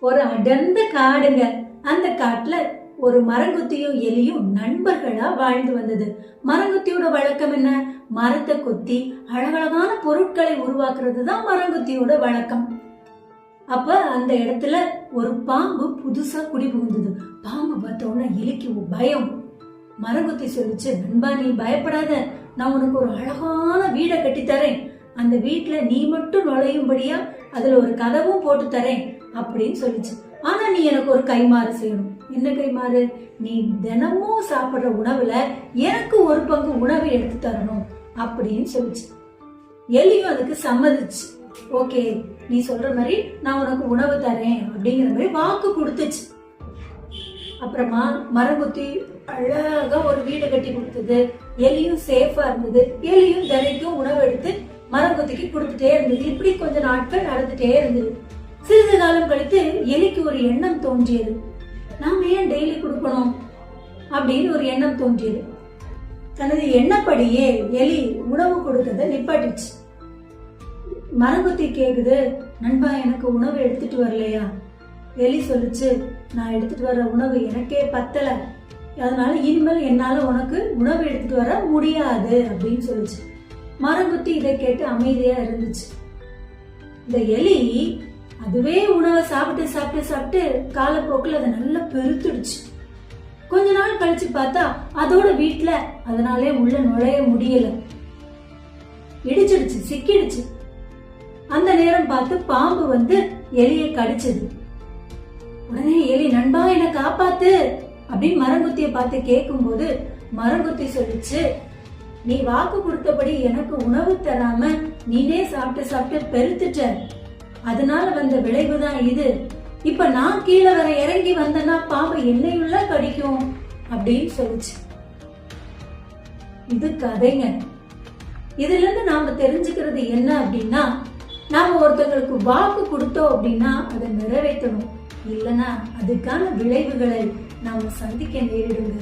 ஒரு அடர்ந்த காடுங்க. அந்த காட்டுல ஒரு மரங்குத்தியும் எலியும் நண்பர்களா வாழ்ந்து வந்தது. மரங்குத்தியோட வழக்கம் என்ன? மரத்தை கொத்தி அழகழகான பொருட்களை உருவாக்குறது தான் மரங்குத்தியோட வழக்கம். அப்ப அந்த இடத்துல ஒரு பாம்பு புதுசா குடி புகுந்தது. பாம்பு பார்த்த உடனே எலிக்கு பயம். மரங்குத்தி சொல்லிச்சு நண்பா நீ பயப்படாத. நான் உனக்கு ஒரு அழகான வீடை கட்டித்தரேன். அந்த வீட்டுல நீ மட்டும் நுழையும்படியா அதுல ஒரு கதவும் போட்டு தரேன் அப்படின்னு சொல்லிச்சு. ஆனா நீ எனக்கு ஒரு கைமாறு செய்யணும். என்ன கைமாறு? நீ தினமும் சாப்பிடுற உணவுல எனக்கு ஒரு பங்கு உணவு எடுத்து தரணும் அப்படின்னு சொல்லிச்சு. எலியும் அதுக்கு சம்மதிச்சு. ஓகே நீ சொல்ற மாதிரி நான் உனக்கு உணவு தரேன் அப்படிங்கிற மாதிரி வாக்கு கொடுத்துச்சு. அப்புறமா மரங்குத்தி அழகா ஒரு வீடு கட்டி கொடுத்தது. எலியும் சேஃபா இருந்தது. எலியும் தினைக்கும் உணவு எடுத்து மரங்கொத்திக்கு கொடுத்துட்டே இருந்தது. இப்படி கொஞ்ச நாட்கள் நடந்துட்டே இருந்தது. சிறிது காலம் கழித்து எலிக்கு ஒரு எண்ணம் தோன்றியது. நாம் ஏன் டெய்லி கொடுக்கணும்? அப்படின்னு ஒரு எண்ணம் தோன்றியது. தனது எண்ணப்படியே எலி உணவு கொடுக்கறத நிப்பாட்டிச்சு. மரங்கொத்தி கேக்குது. நண்பா எனக்கு உணவு எடுத்துட்டு வரலையா? எலி சொல்லிச்சு. நான் எடுத்துட்டு வர உணவு எனக்கே பத்தல. அதனால இனிமேல் என்னால உனக்கு உணவு எடுத்துட்டு வர முடியாது அப்படின்னு சொல்லிச்சு. மரங்குத்தி இதை கேட்டு அமைதியா இருந்துச்சு. இந்த எலி அதுவே உணவை சாப்பிட்டு சாப்பிட்டு சாப்பிட்டு காலப்போக்கில் அதை நல்லா பெருத்துடுச்சு. கொஞ்ச நாள் கழிச்சு பார்த்தா அதோட வீட்டுல அதனாலே உள்ள நுழைய முடியல. இடிச்சிடுச்சு சிக்கிடுச்சு. அந்த நேரம் பார்த்து பாம்பு வந்து எலியை கடிச்சது. உடனே எலி நண்பா என்னை காப்பாத்து! அப்படின்னு மரங்குத்திய பார்த்து கேட்கும்போது மரங்குத்தி சொல்லிச்சு நீ வாக்கு கொடுத்தபடி எனக்கு உணவு தராம நீனே சாப்பிட்டு சாப்பிட்டு பெருத்துட்ட. அதனால வந்த விளைவுதான் இது. இப்ப நான் கீழே வர இறங்கி வந்தேன்னா பாம்பு என்னையுள்ள கடிக்கும் அப்படின்னு சொல்லுச்சு. இது கதைங்க. இதுல இருந்து நாம தெரிஞ்சுக்கிறது என்ன அப்படின்னா நாம ஒருத்தங்களுக்கு வாக்கு கொடுத்தோம் அப்படின்னா அதை நிறைவேற்றணும். இல்லைன்னா அதுக்கான விளைவுகளை நாம சந்திக்க நேரிடுங்க.